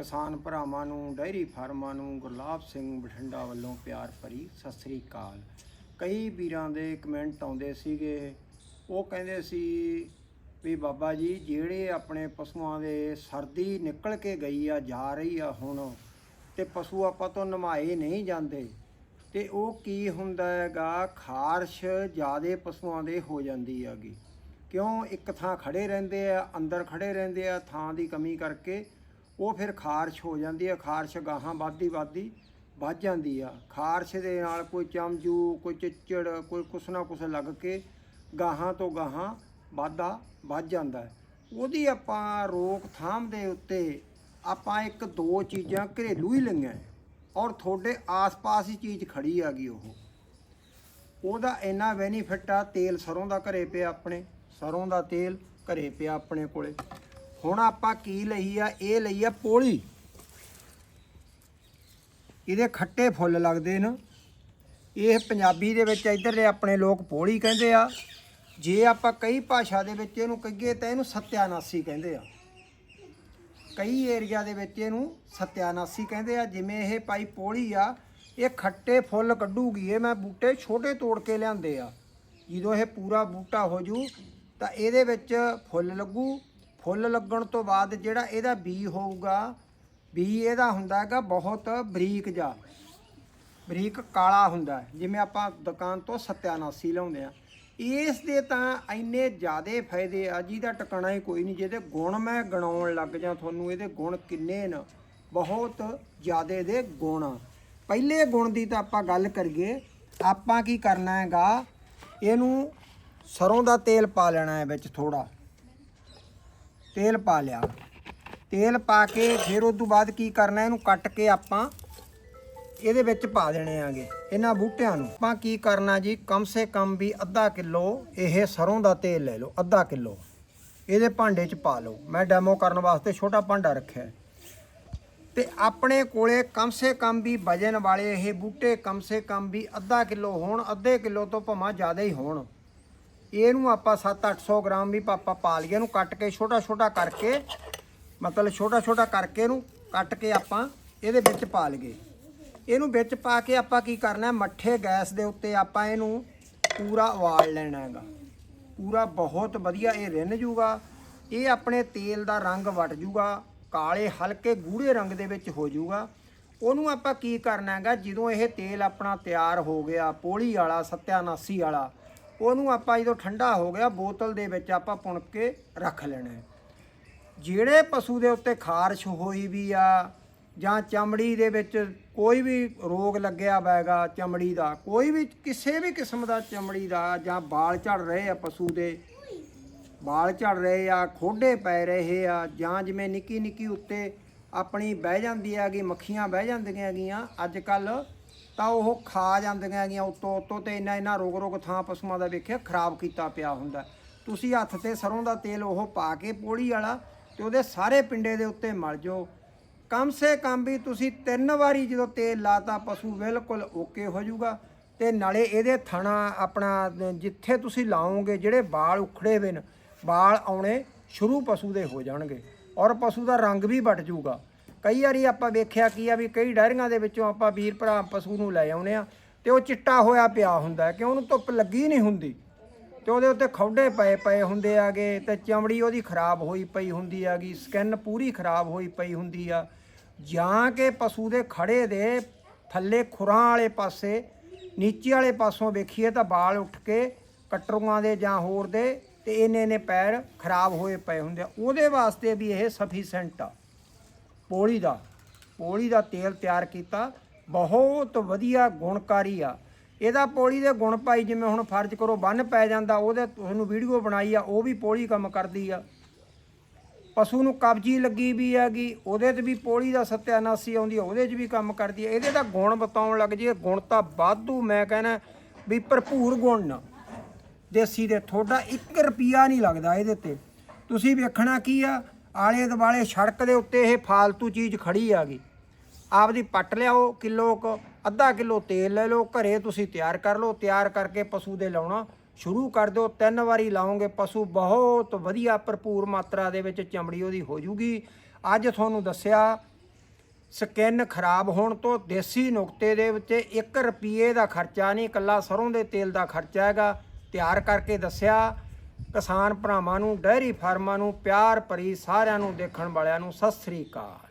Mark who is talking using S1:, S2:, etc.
S1: ਕਿਸਾਨ ਭਰਾਵਾਂ ਨੂੰ ਡੈਰੀ ਫਾਰਮਾਂ ਨੂੰ ਗੁਰਲਾਬ ਸਿੰਘ ਬਠਿੰਡਾ ਵੱਲੋਂ ਪਿਆਰ ਭਰੀ ਸਤਿ ਸ੍ਰੀ ਅਕਾਲ। ਕਈ ਵੀਰਾਂ ਦੇ ਕਮੈਂਟ ਆਉਂਦੇ ਸੀਗੇ। ਉਹ ਕਹਿੰਦੇ ਸੀ ਵੀ ਬਾਬਾ ਜੀ, ਜਿਹੜੇ ਆਪਣੇ ਪਸ਼ੂਆਂ ਦੇ ਸਰਦੀ ਨਿਕਲ ਕੇ ਗਈ ਆ, ਜਾ ਰਹੀ ਆ ਹੁਣ, ਤੇ ਪਸ਼ੂ ਆਪਾਂ ਤੋਂ ਨਮਾਏ ਨਹੀਂ ਜਾਂਦੇ, ਤੇ ਉਹ ਕੀ ਹੁੰਦਾ ਹੈਗਾ, ਖਾਰਸ਼ ਜਿਆਦੇ ਪਸ਼ੂਆਂ ਦੇ ਹੋ ਜਾਂਦੀ ਹੈਗੀ। ਕਿਉਂ? ਇੱਕ ਥਾਂ ਖੜੇ ਰਹਿੰਦੇ ਆ, ਅੰਦਰ ਖੜੇ ਰਹਿੰਦੇ ਆ, ਥਾਂ ਦੀ ਕਮੀ ਕਰਕੇ ਉਹ ਫਿਰ ਖਾਰਸ਼ ਹੋ ਜਾਂਦੀ ਆ, ਖਾਰਸ਼ ਗਾਹਾਂ ਵੱਧਦੀ ਵੱਧਦੀ ਵੱਧ ਜਾਂਦੀ ਆ। ਖਾਰਸ਼ ਦੇ ਨਾਲ ਕੋਈ ਚਮਜੂ ਕੋਈ ਚਿੱਚੜ, ਕੋਈ ਕੁਛ ਨਾ ਕੁਛ ਲੱਗ ਕੇ ਗਾਹਾਂ ਤੋਂ ਗਾਹਾਂ ਵਾਧਾ ਵੱਧ ਜਾਂਦਾ। ਉਹਦੀ ਆਪਾਂ ਰੋਕਥਾਮ ਦੇ ਉੱਤੇ ਆਪਾਂ ਇੱਕ ਦੋ ਚੀਜ਼ਾਂ ਘਰੇਲੂ ਹੀ ਲਈਆਂ ਔਰ ਤੁਹਾਡੇ ਆਸ-ਪਾਸ ਹੀ ਚੀਜ਼ ਖੜੀ ਆ ਗਈ ਉਹ। ਉਹਦਾ ਇੰਨਾ ਬੈਨੀਫਿਟ ਆ, ਤੇਲ ਸਰੋਂ ਦਾ ਘਰੇ ਪਿਆ ਆਪਣੇ, ਸਰੋਂ ਦਾ ਤੇਲ ਘਰੇ ਪਿਆ ਆਪਣੇ ਕੋਲੇ। ਹੁਣ ਆਪਾਂ ਕੀ ਲਈ ਆ? ਇਹ ਲਈ ਆ ਪੋਲੀ। ਇਹਦੇ ਖੱਟੇ ਫੁੱਲ ਲੱਗਦੇ ਨੇ। ਇਹ ਪੰਜਾਬੀ ਦੇ ਵਿੱਚ ਇੱਧਰ ਦੇ ਆਪਣੇ ਲੋਕ ਪੋਲੀ ਕਹਿੰਦੇ ਆ। ਜੇ ਆਪਾਂ ਕਈ ਭਾਸ਼ਾ ਦੇ ਵਿੱਚ ਇਹਨੂੰ ਕਹੀਏ ਤਾਂ ਇਹਨੂੰ ਸਤਿਆਨਾਸੀ ਕਹਿੰਦੇ ਆ। ਕਈ ਏਰੀਆ ਦੇ ਵਿੱਚ ਇਹਨੂੰ ਸਤਿਆਨਾਸੀ ਕਹਿੰਦੇ ਆ। ਜਿਵੇਂ ਇਹ ਪਾਈ ਪੋਲੀ ਆ, ਇਹ ਖੱਟੇ ਫੁੱਲ ਕੱਢੂਗੀ। ਇਹ ਮੈਂ ਬੂਟੇ ਛੋਟੇ ਤੋੜ ਕੇ ਲਿਆਂਦੇ ਆ। ਜਦੋਂ ਇਹ ਪੂਰਾ ਬੂਟਾ ਹੋ ਜੂ ਤਾਂ ਇਹਦੇ ਵਿੱਚ ਫੁੱਲ ਲੱਗੂ। ਫੁੱਲ ਲੱਗਣ ਤੋਂ ਬਾਅਦ ਜਿਹੜਾ ਇਹਦਾ ਬੀ ਹੋਊਗਾ ਬੀ ਇਹਦਾ ਹੁੰਦਾ ਹੈਗਾ ਬਹੁਤ ਬਰੀਕ ਜਾ ਬਰੀਕ ਕਾਲਾ ਹੁੰਦਾ ਜਿਵੇਂ ਆਪਾਂ ਦੁਕਾਨ ਤੋਂ ਸਤਿਆਨਾਸੀ ਲਿਆਉਂਦੇ ਆ ਇਸ ਦੇ ਤਾਂ ਇੰਨੇ ਜ਼ਿਆਦੇ ਫਾਇਦੇ ਆ, ਜਿਹਦਾ ਟਿਕਾਣਾ ਹੀ ਕੋਈ ਨਹੀਂ, ਜਿਹਦੇ ਗੁਣ ਮੈਂ ਗਣਾਉਣ ਲੱਗ ਜਾਂ ਤੁਹਾਨੂੰ, ਇਹਦੇ ਗੁਣ ਕਿੰਨੇ ਨੇ। ਬਹੁਤ ਜ਼ਿਆਦੇ ਦੇ ਗੁਣ। ਆ ਪਹਿਲੇ ਗੁਣ ਦੀ ਤਾਂ ਆਪਾਂ ਗੱਲ ਕਰੀਏ, ਆਪਾਂ ਕੀ ਕਰਨਾ ਹੈਗਾ, ਇਹਨੂੰ ਸਰੋਂ ਦਾ ਤੇਲ ਪਾ ਲੈਣਾ ਹੈ ਵਿੱਚ ਥੋੜਾ ਤੇਲ ਪਾ ਲਿਆ। ਤੇਲ ਪਾ ਕੇ ਫਿਰ ਉਸ ਤੋਂ ਬਾਅਦ ਕੀ ਕਰਨਾ, ਇਹਨੂੰ ਕੱਟ ਕੇ ਆਪਾਂ ਇਹਦੇ ਵਿੱਚ ਪਾ ਦੇਣੇ ਆਗੇ, ਇਹਨਾਂ ਬੂਟਿਆਂ ਨੂੰ। ਆਪਾਂ ਕੀ ਕਰਨਾ ਜੀ, ਕਮ ਸੇ ਕਮ ਵੀ ਅੱਧਾ ਕਿਲੋ ਇਹ ਸਰੋਂ ਦਾ ਤੇਲ ਲੈ ਲਓ, ਅੱਧਾ ਕਿਲੋ। ਇਹਦੇ ਭਾਂਡੇ 'ਚ ਪਾ ਲਓ। ਮੈਂ ਡੈਮੋ ਕਰਨ ਵਾਸਤੇ ਛੋਟਾ ਭਾਂਡਾ ਰੱਖਿਆ ਹੈ। ਤੇ ਆਪਣੇ ਕੋਲੇ ਕਮ ਸੇ ਕਮ ਵੀ ਵਜਨ ਵਾਲੇ ਇਹ ਬੂਟੇ ਕਮ ਸੇ ਕਮ ਵੀ ਅੱਧਾ ਕਿਲੋ ਹੋਣ, ਅੱਧੇ ਕਿਲੋ ਤੋਂ ਭਾਵੇਂ ਜ਼ਿਆਦਾ ਹੀ ਹੋਣ। ਇਹਨੂੰ ਆਪਾਂ 7-800 ਗ੍ਰਾਮ ਵੀ ਪਾਪਾ ਪਾ ਲਈਏ। ਇਹਨੂੰ ਕੱਟ ਕੇ ਛੋਟਾ ਛੋਟਾ ਕਰਕੇ, ਮਤਲਬ ਛੋਟਾ ਛੋਟਾ ਕਰਕੇ ਇਹਨੂੰ ਕੱਟ ਕੇ ਆਪਾਂ ਇਹਦੇ ਵਿੱਚ ਪਾ ਲਈਏ। ਇਹਨੂੰ ਵਿੱਚ ਪਾ ਕੇ ਆਪਾਂ ਕੀ ਕਰਨਾ ਮੱਠੇ ਗੈਸ ਦੇ ਉੱਤੇ ਆਪਾਂ ਇਹਨੂੰ ਪੂਰਾ ਉਬਾਲ ਲੈਣਾ ਹੈਗਾ। ਪੂਰਾ ਬਹੁਤ ਵਧੀਆ ਇਹ ਰਿੰਨ ਜੂਗਾ। ਇਹ ਆਪਣੇ ਤੇਲ ਦਾ ਰੰਗ ਵਟ ਜੂਗਾ। ਕਾਲੇ, ਹਲਕੇ, ਗੂੜੇ ਰੰਗ ਦੇ ਵਿੱਚ ਹੋ ਜੂਗਾ। ਉਹਨੂੰ ਆਪਾਂ ਕੀ ਕਰਨਾ ਹੈਗਾ? ਜਦੋਂ ਇਹ ਤੇਲ ਆਪਣਾ ਤਿਆਰ ਹੋ ਗਿਆ, ਪੋਲੀ ਵਾਲਾ, ਸਤਿਆਨਾਸੀ ਵਾਲਾ ਉਹਨੂੰ ਆਪਾਂ ਜਦੋਂ ਠੰਡਾ ਹੋ ਗਿਆ, ਬੋਤਲ ਦੇ ਵਿੱਚ ਆਪਾਂ ਪੁਣ ਕੇ ਰੱਖ ਲੈਣਾ ਹੈ। ਜਿਹੜੇ ਪਸ਼ੂ ਦੇ ਉੱਤੇ ਖਾਰਸ਼ ਹੋਈ ਵੀ ਆ ਜਾਂ ਚਮੜੀ ਦੇ ਵਿੱਚ ਕੋਈ ਵੀ ਰੋਗ ਲੱਗਿਆ ਹੋਵੇਗਾ ਚਮੜੀ ਦਾ, ਕੋਈ ਵੀ ਕਿਸੇ ਵੀ ਕਿਸਮ ਦਾ ਚਮੜੀ ਦਾ ਜਾਂ ਵਾਲ ਝੜ ਰਹੇ ਆ ਪਸ਼ੂ ਦੇ, ਵਾਲ ਝੜ ਰਹੇ ਆ, ਖੋਡੇ ਪੈ ਰਹੇ ਆ ਜਾਂ ਜਿਵੇਂ ਨਿੱਕੀ ਨਿੱਕੀ ਉੱਤੇ ਆਪਣੀ ਬਹਿ ਜਾਂਦੀ ਹੈਗੀ, ਮੱਖੀਆਂ ਬਹਿ ਜਾਂਦੀਆਂ ਹੈਗੀਆਂ ਅੱਜ ਕੱਲ੍ਹ ਤਾਂ ਉਹ ਖਾ ਜਾਂਦੀਆਂ ਹੈਗੀਆਂ ਉੱਤੋਂ ਉੱਤੋਂ ਤੇ ਇੰਨਾ ਇੰਨਾ ਰੋਗ ਰੋਗ ਥਾਂ ਪਸ਼ੂਆਂ ਦਾ ਵੇਖਿਆ ਖਰਾਬ ਕੀਤਾ ਪਿਆ ਹੁੰਦਾ। ਤੁਸੀਂ ਹੱਥ ਤੇ ਸਰੋਂ ਦਾ ਤੇਲ ਉਹ ਪਾ ਕੇ ਪੋੜੀ ਵਾਲਾ ਤੇ ਉਹਦੇ ਸਾਰੇ ਪਿੰਡੇ ਦੇ ਉੱਤੇ ਮਲ ਜਾਓ। ਕਮ ਸੇ ਕਮ ਵੀ ਤੁਸੀਂ ਤਿੰਨ ਵਾਰੀ ਜਦੋਂ ਤੇਲ ਲਾਤਾ ਪਸ਼ੂ ਬਿਲਕੁਲ ਓਕੇ ਹੋ ਜਾਊਗਾ ਤੇ ਨਾਲੇ ਇਹਦੇ ਥਣਾ ਆਪਣਾ ਜਿੱਥੇ ਤੁਸੀਂ ਲਾਓਗੇ ਜਿਹੜੇ ਵਾਲ ਉਖੜੇ ਹੋਏ ਨੇ, ਵਾਲ ਆਉਣੇ ਸ਼ੁਰੂ ਪਸ਼ੂ ਦੇ ਹੋ ਜਾਣਗੇ ਔਰ ਪਸ਼ੂ ਦਾ ਰੰਗ ਵੀ ਵਟ ਜਾਊਗਾ। ਕਈ ਵਾਰੀ ਆਪਾਂ ਵੇਖਿਆ ਕੀ ਆ ਵੀ ਕਈ ਡਾਇਰੀਆਂ ਦੇ ਵਿੱਚੋਂ ਆਪਾਂ ਵੀਰ ਭਰਾ, ਪਸ਼ੂ ਨੂੰ ਲੈ ਆਉਨੇ ਆ ਤੇ ਉਹ ਚਿੱਟਾ ਹੋਇਆ ਪਿਆ ਹੁੰਦਾ ਕਿ ਉਹਨੂੰ ਧੁੱਪ ਲੱਗੀ ਨਹੀਂ ਹੁੰਦੀ? ਤੇ ਉਹਦੇ ਉੱਤੇ ਖੌਡੇ ਪਏ ਪਏ ਹੁੰਦੇ ਆਗੇ ਤੇ ਚਮੜੀ ਉਹਦੀ ਖਰਾਬ ਹੋਈ ਪਈ ਹੁੰਦੀ ਆਗੀ ਸਕਿਨ ਪੂਰੀ ਖਰਾਬ ਹੋਈ ਪਈ ਹੁੰਦੀ ਆ। ਜਾਂ ਕਿ ਪਸ਼ੂ ਦੇ ਖੜੇ ਦੇ ਥੱਲੇ ਖੁਰਾਂ ਵਾਲੇ ਪਾਸੇ, ਨੀਚੇ ਵਾਲੇ ਪਾਸੋਂ ਵੇਖੀਏ ਤਾਂ ਵਾਲ ਉੱਠ ਕੇ ਕਟਰੂਆਂ ਦੇ ਜਾਂ ਹੋਰ ਦੇ ਤੇ ਇਹਨੇ ਨੇ ਪੈਰ ਖਰਾਬ ਹੋਏ ਪਏ ਹੁੰਦੇ ਆ। ਉਹਦੇ ਵਾਸਤੇ ਵੀ ਇਹ ਸਫੀਸੈਂਟ ਆ। ਪੋਲੀ ਦਾ ਪੋਲੀ ਦਾ ਤੇਲ ਤਿਆਰ ਕੀਤਾ। ਬਹੁਤ ਵਧੀਆ ਗੁਣਕਾਰੀ ਆ। ਇਹਦਾ ਪੋਲੀ ਦੇ ਗੁਣ ਪਾਈ ਜਿਵੇਂ ਹੁਣ ਫਰਜ਼ ਕਰੋ ਬੰਨ ਪੈ ਜਾਂਦਾ, ਉਹਦੇ ਤੁਹਾਨੂੰ ਵੀਡੀਓ ਬਣਾਈ ਆ, ਉਹ ਵੀ ਪੋਲੀ ਕੰਮ ਕਰਦੀ ਆ। ਪਸ਼ੂ ਨੂੰ ਕਬਜੀ ਲੱਗੀ ਵੀ ਹੈਗੀ, ਉਹਦੇ ਤੇ ਵੀ ਪੋਲੀ ਦਾ ਸਤਿਆਨਾਸੀ ਆਉਂਦੀ ਆ, ਉਹਦੇ 'ਚ ਵੀ ਕੰਮ ਕਰਦੀ ਆ। ਇਹਦੇ ਤਾਂ ਗੁਣ ਬਤਾਉਣ ਲੱਗ ਜੇ ਗੁਣ ਤਾਂ ਵਾਧੂ, ਮੈਂ ਕਹਿੰਦਾ ਵੀ ਭਰਪੂਰ ਗੁਣ ਨਾ ਦੇਸੀ ਦੇ, ਤੁਹਾਡਾ 1 ਰੁਪਿਆ ਨਹੀਂ ਲੱਗਦਾ ਇਹਦੇ ਤੇ। ਤੁਸੀਂ ਵੇਖਣਾ ਕੀ ਆ ਆਲੇ ਦੁਆਲੇ ਸੜਕ ਦੇ ਉੱਤੇ ਇਹ ਫਾਲਤੂ ਚੀਜ਼ ਖੜੀ ਆ ਗਈ। ਆਪਦੀ ਪੱਟ ਲਿਆਓ, ਕਿਲੋ ਕ, ਅੱਧਾ ਕਿਲੋ ਤੇਲ ਲੈ ਲਓ, ਘਰੇ ਤੁਸੀਂ ਤਿਆਰ ਕਰ ਲਓ, ਤਿਆਰ ਕਰਕੇ ਪਸ਼ੂ ਦੇ ਲਾਉਣਾ। ਸ਼ੁਰੂ ਕਰ ਦਿਓ, ਤਿੰਨ ਵਾਰੀ ਲਾਓਗੇ, ਪਸ਼ੂ ਬਹੁਤ ਵਧੀਆ ਭਰਪੂਰ ਮਾਤਰਾ ਦੇ ਵਿੱਚ ਚਮੜੀ ਉਹਦੀ ਹੋ ਜੂਗੀ। ਅੱਜ ਤੁਹਾਨੂੰ ਦੱਸਿਆ, ਸਕਿਨ ਖਰਾਬ ਹੋਣ ਤੋਂ ਦੇਸੀ ਨੁਕਤੇ ਦੇ ਵਿੱਚ 1 ਰੁਪਏ ਦਾ ਖਰਚਾ ਨਹੀਂ, ਇਕੱਲਾ ਸਰੋਂ ਦੇ ਤੇਲ ਦਾ ਖਰਚਾ ਹੈਗਾ। ਤਿਆਰ ਕਰਕੇ ਦੱਸਿਆ ਕਿਸਾਨ ਭਰਾਵਾਂ ਨੂੰ ਡੈਰੀ ਫਾਰਮਾਂ ਨੂੰ, ਪਿਆਰ ਭਰੀ ਸਾਰਿਆਂ ਨੂੰ ਦੇਖਣ ਵਾਲਿਆਂ ਨੂੰ ਸਤਿ ਸ੍ਰੀ ਅਕਾਲ।